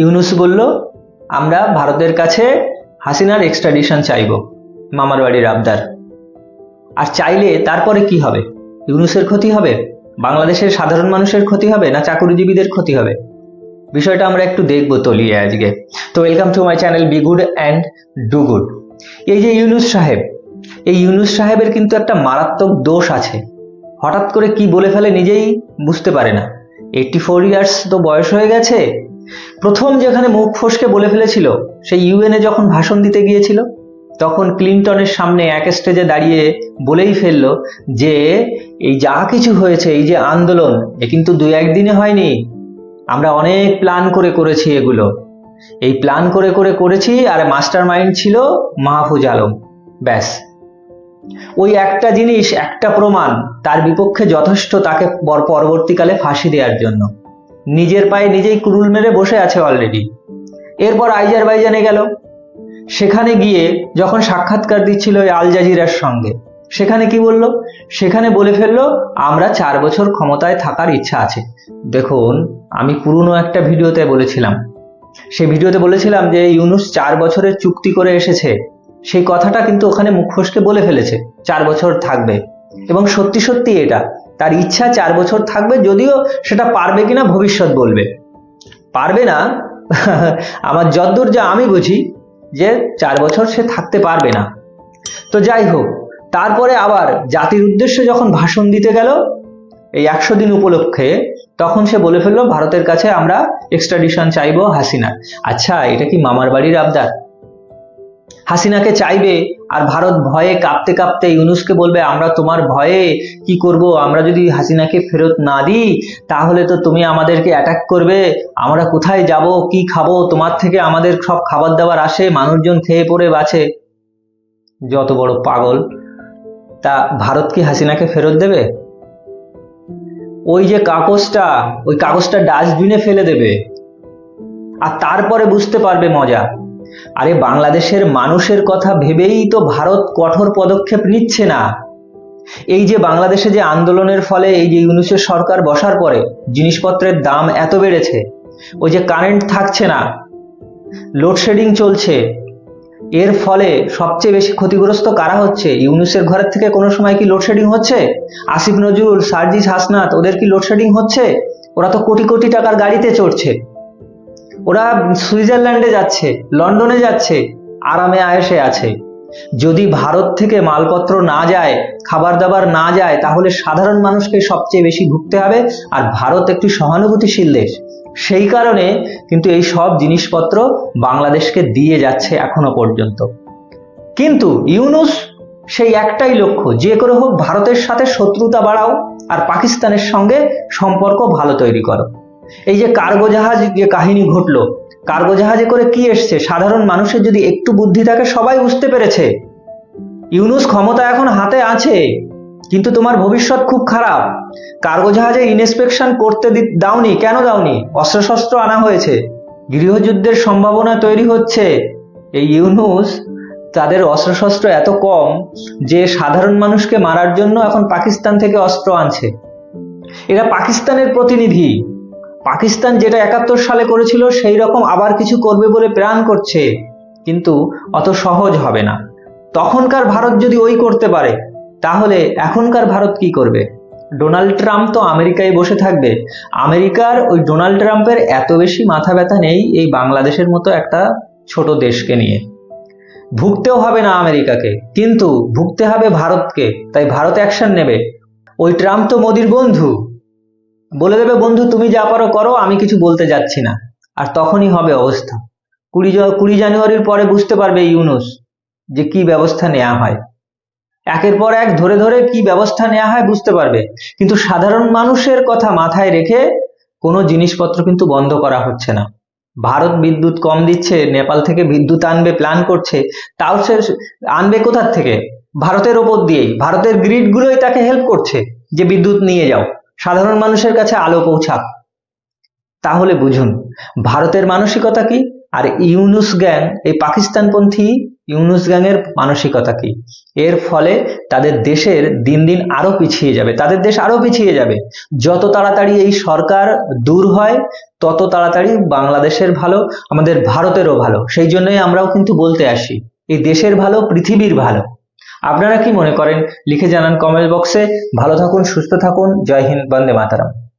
ইউনুস বলল, আমরা ভারতের কাছে হাসিনার এক্সট্রাডিশন চাইব মামার বাড়ির আবদার। আর চাইলে তারপরে কি হবে? ইউনুসের ক্ষতি হবে? বাংলাদেশের সাধারণ মানুষের ক্ষতি হবে না চাকরিজীবীদের ক্ষতি হবে? বিষয়টা আমরা একটু দেখব তলিয়ে আজকে। তো welcome to my channel be good and do good এই যে ইউনুস সাহেব, এই ইউনুস সাহেবের কিন্তু একটা মারাত্মক দোষ আছে। হঠাৎ করে কি বলে ফেলে নিজেই বুঝতে পারে না। এইটটি ফোর ইয়ার্স তো বয়স হয়ে গেছে প্রথম যেখানে মুখ ফসকে বলে ফেলেছিল, সেই ইউএনএ যখন ভাষণ দিতে গিয়েছিল, তখন ক্লিনটনের সামনে এক স্টেজে দাঁড়িয়ে বলেই ফেলল যে, এই যা কিছু হয়েছে, এই যে আন্দোলন, এ কিন্তু দু একদিনে হয়নি। আমরা অনেক প্ল্যান করে করেছি এগুলো। এই প্ল্যান করে করে করেছি, আর মাস্টার মাইন্ড ছিল মাহফুজ আলম। ব্যাস। ওই একটা জিনিস, একটা প্রমাণ, তার বিপক্ষে যথেষ্ট তাকে পরবর্তীকালে ফাঁসি দেওয়ার জন্য। নিজের পায়ে নিজেই কুরুল মেরে বসে আছে অলরেডি এরপর আইজারবাইজানে গেল। সেখানে গিয়ে যখন সাক্ষাৎকার দিচ্ছিল ওই আল জাজিরার সঙ্গে, সেখানে কি বলল? সেখানে বলে ফেলল, আমরা চার বছর ক্ষমতায় থাকার ইচ্ছা আছে। দেখুন, আমি পুরনো একটা ভিডিওতে বলেছিলাম। সেই ভিডিওতে বলেছিলাম যে ইউনুস চার বছরের চুক্তি করে এসেছে। সেই কথাটা কিন্তু ওখানে মুখ ফসকে বলে ফেলেছে, চার বছর থাকবে। এবং সত্যি সত্যি এটা তার ইচ্ছা চার বছর থাকবে, যদিও সেটা পারবে কিনা ভবিষ্যৎ বলবে। পারবে না? আমার যদ্দূর যা আমি বুঝি যে চার বছর সে থাকতে পারবে না। তো যাই হোক, তারপরে আবার জাতির উদ্দেশ্যে যখন ভাষণ দিতে গেল, এই একশো দিন উপলক্ষে, তখন সে বলে ফেলল, ভারতের কাছে আমরা এক্সট্রাডিশন চাইব হাসিনা আচ্ছা এটা কি মামার বাড়ির আবদার? হাসিনাকে চাইবে আর ভারত ভয়ে কাঁপতে কাঁপতে ইউনুসকে বলবে, আমরা তোমার ভয়ে কি করব? আমরা যদি হাসিনাকে ফেরত না দিই, তাহলে তো তুমি আমাদেরকে অ্যাটাক করবে। আমরা কোথায় যাব? কি খাব? তোমার থেকে আমাদের সব খাবার দাবার আসে, মানুষজন খেয়ে পড়ে বাঁচে। যত বড় পাগল, তা ভারত কি হাসিনাকে ফেরত দেবে? ওই যে কাগজটা, ওই কাগজটা ডাস্টবিনে ফেলে দেবে। আর তারপরে বুঝতে পারবে মজা। আরে বাংলাদেশের মানুষের কথা ভেবেই তো ভারত কঠোর পদক্ষেপ নিচ্ছে না। এই যে বাংলাদেশে যে আন্দোলনের ফলে এই যে ইউনুসের সরকার বসার পরে জিনিসপত্রের দাম এত বেড়েছে, ওই যে কারেন্ট থাকছে না লোডশেডিং চলছে, এর ফলে সবচেয়ে বেশি ক্ষতিগ্রস্ত কারা হচ্ছে? ইউনুসের ঘরের থেকে কোনো সময় কি লোডশেডিং হচ্ছে? আসিফ নজরুল, সার্জিস হাসনাত, ওদের কি লোডশেডিং হচ্ছে? ওরা তো কোটি কোটি টাকার গাড়িতে চড়ছে। ওরা সুইজারল্যান্ডে যাচ্ছে, লন্ডনে যাচ্ছে, আরামে আয়েসে আছে। যদি ভারত থেকে মালপত্র না যায় খাবার দাবার না যায়, তাহলে সাধারণ মানুষকে সবচেয়ে বেশি ভুগতে হবে, আর ভারত একটি সহানুভূতিশীল দেশ। সেই কারণে কিন্তু এই সব জিনিসপত্র বাংলাদেশকে দিয়ে যাচ্ছে এখনও পর্যন্ত। কিন্তু ইউনুস সেই একটাই লক্ষ্য, যে করে হোক ভারতের সাথে শত্রুতা বাড়াও আর পাকিস্তানের সঙ্গে সম্পর্ক ভালো তৈরি করো। এই যে কার্গো জাহাজ যে কাহিনী ঘটলো, কার্গো জাহাজে করে কি এসছে? সাধারণ মানুষের যদি একটু বুদ্ধি থাকে, সবাই বুঝতে পেরেছে। ইউনুস ক্ষমতা এখন হাতে আছে, কিন্তু তোমার ভবিষ্যৎ খুব খারাপ। কার্গো জাহাজে ইনস্পেকশন করতে দাওনি, কেন দাওনি? অস্ত্রশস্ত্র আনা হয়েছে। গৃহযুদ্ধের সম্ভাবনা তৈরি হচ্ছে। এই ইউনুস তাদের অস্ত্রশস্ত্র এত কম যে সাধারণ মানুষকে মারার জন্য এখন পাকিস্তান থেকে অস্ত্র আনছে। এরা পাকিস্তানের প্রতিনিধি। পাকিস্তান যেটা একাত্তর সালে করেছিল, সেই রকম আবার কিছু করবে বলে প্ল্যান করছে। কিন্তু অত সহজ হবে না। তখনকার ভারত যদি ওই করতে পারে, তাহলে এখনকার ভারত কি করবে? ডোনাল্ড ট্রাম্প তো আমেরিকায় বসে থাকবে। আমেরিকার ওই ডোনাল্ড ট্রাম্পের এত বেশি মাথা ব্যথা নেই এই বাংলাদেশের মতো একটা ছোট দেশকে নিয়ে। ভুগতেও হবে না আমেরিকাকে, কিন্তু ভুগতে হবে ভারতকে। তাই ভারত অ্যাকশন নেবে। ওই ট্রাম্প তো মোদির বন্ধু। বলে দেবে, বন্ধু, তুমি যা পারো করো, আমি কিছু বলতে যাচ্ছি না। আর তখনই হবে অবস্থা। কুড়ি কুড়ি জানুয়ারির পরে বুঝতে পারবে ইউনুস যে কি ব্যবস্থা নেওয়া হয়। একের পর এক ধরে ধরে কি ব্যবস্থা নেওয়া হয় বুঝতে পারবে। কিন্তু সাধারণ মানুষের কথা মাথায় রেখে কোনো জিনিসপত্র কিন্তু বন্ধ করা হচ্ছে না। ভারত বিদ্যুৎ কম দিচ্ছে, নেপাল থেকে বিদ্যুৎ আনবে, প্ল্যান করছে, তাও সে আনবে কোথার থেকে? ভারতের ওপর দিয়েই। ভারতের গ্রিড গুলোই তাকে হেল্প করছে যে বিদ্যুৎ নিয়ে যাও। সাধারণ মানুষের কাছে আলো পৌঁছাক। তাহলে বুঝুন, ভারতের মানসিকতা কি? আর ইউনুস গ্যাং, এই পাকিস্তানপন্থী ইউনুস গ্যাংয়ের মানসিকতা কি? এর ফলে তাদের দেশের দিন দিন আরও পিছিয়ে যাবে, তাদের দেশ আরও পিছিয়ে যাবে। যত তাড়াতাড়ি এই সরকার দূর হয়, তত তাড়াতাড়ি বাংলাদেশের ভালো, আমাদের ভারতেরও ভালো। সেই জন্যই আমরাও কিন্তু বলতে আসি, এই দেশের ভালো, পৃথিবীর ভালো। আপনারা কি মনে করেন? লিখে জানান কমেন্ট বক্সে ভালো থাকুন, সুস্থ থাকুন। জয় হিন্দ, বন্দে মাতারাম।